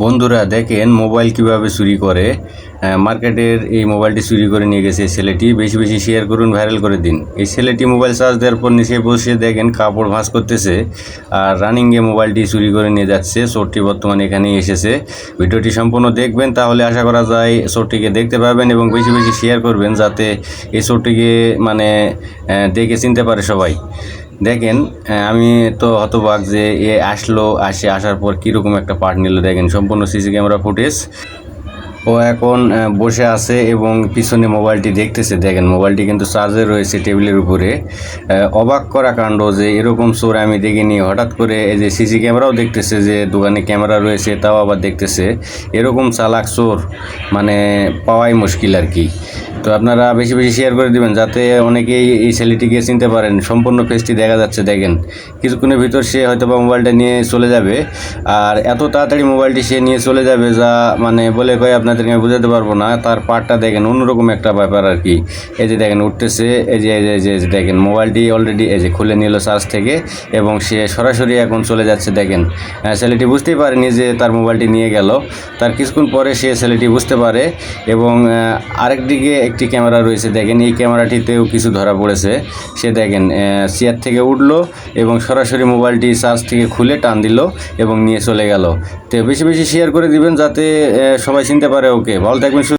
বন্ধুরা দেখেন মোবাইল কীভাবে চুরি করে। মার্কেটের এই মোবাইলটি চুরি করে নিয়ে গেছে এই ছেলেটি। বেশি বেশি শেয়ার করুন ভাইরাল করে দিন। এই ছেলেটি মোবাইল চার্জ দেওয়ার পর নিচে বসে দেখেন কাপড় ভাঁজ করতেছে আর রানিংয়ে মোবাইলটি চুরি করে নিয়ে যাচ্ছে। চোরটি বর্তমানে এখানেই এসেছে। ভিডিওটি সম্পূর্ণ দেখবেন, তাহলে আশা করা যায় চোরটিকে দেখতে পাবেন এবং বেশি বেশি শেয়ার করবেন, যাতে এই চোরটিকে মানে দেখে চিনতে পারে সবাই। দেখেন আমি তো হতবাক যে এ আসলো, আসে আসার পর কীরকম একটা পার্ট নিল, দেখেন, সম্পূর্ণ সিসি ক্যামেরা ফুটেজ ও এখন বসে আছে এবং পিছনে মোবাইলটি দেখতেছে। দেখেন, মোবাইলটি কিন্তু চার্জে রয়েছে টেবিলের উপরে। অবাক করা কাণ্ড যে এরকম চোর আমি দেখিনি। হঠাৎ করে এই যে সিসি ক্যামেরাও দেখতেছে যে দোকানে ক্যামেরা রয়েছে, তাও আবার দেখতেছে। এরকম চালাক চোর মানে পাওয়াই মুশকিল আর কি। তো আপনারা বেশি বেশি শেয়ার করে দিবেন, যাতে অনেকেই এই ছেলেটিকে চিনতে পারেন। সম্পূর্ণ ফেসটি দেখা যাচ্ছে, দেখেন। কিছুক্ষণের ভিতর সে হয়তো বা মোবাইলটা নিয়ে চলে যাবে। আর এত তাড়াতাড়ি মোবাইলটি সে নিয়ে চলে যাবে, যা মানে বলে কয়ে আপনাদেরকে আমি বোঝাতে পারব না তার পার্টটা দেখেন অন্যরকম একটা ব্যাপার আর কি। এই যে দেখেন উঠতেছে এই যে এই যে- দেখেন মোবাইলটি অলরেডি এই যে খুলে নিল চার্জ থেকে এবং সে সরাসরি এখন চলে যাচ্ছে দেখেন। আহ, ছেলেটি বুঝতেই পারেনি যে তার মোবাইলটি নিয়ে গেল। তার কিছুক্ষণ পরে সে ছেলেটি বুঝতে পারে এবং আহ, আরেক দিকে একটি ক্যামেরা রয়েছে দেখেন এই ক্যামেরাটিতেও কিছু ধরা পড়েছে। সে দেখেন চেয়ার থেকে উঠল এবং সরাসরি মোবাইলটি চার্জ থেকে খুলে টান দিল এবং নিয়ে চলে গেল। তো বেশি বেশি শেয়ার করে দিবেন যাতে সবাই চিনতে পারে ওকে। ভালো থাকবেন